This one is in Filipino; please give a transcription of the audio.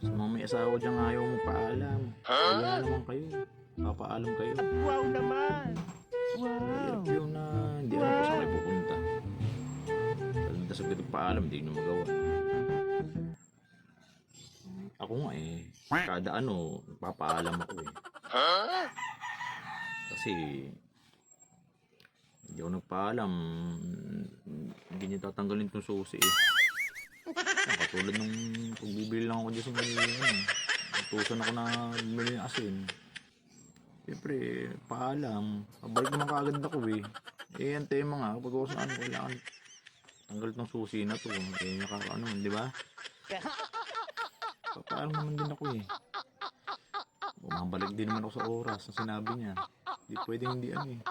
Sa mga may asawa dyan ayaw mo paalam. Wala naman kayo. Papaalam kayo. Wow naman! Hirap yun na hindi alam kung saan kayo pupunta. Talanda sa ganun paalam, hindi nyo magawa. Ako nga eh, kada ano, papaalam ako eh. Kasi, hindi ako nagpaalam, hindi niya tatanggalin itong susi eh. Ah, katulad nung pagbibili lang ako dyan sa may, ano, tusan ako na bumili ng asin. Siyempre, paalam. Pabalik naman kaagad ako eh. Eh, ang tema nga, kapag ako sa ano, kailangan tanggal tong susi na to. Eh, nakakaano, di ba? Papaalam naman din ako eh. Bumabalik din naman ako sa oras na sinabi niya. Hindi pwedeng hindi ano eh.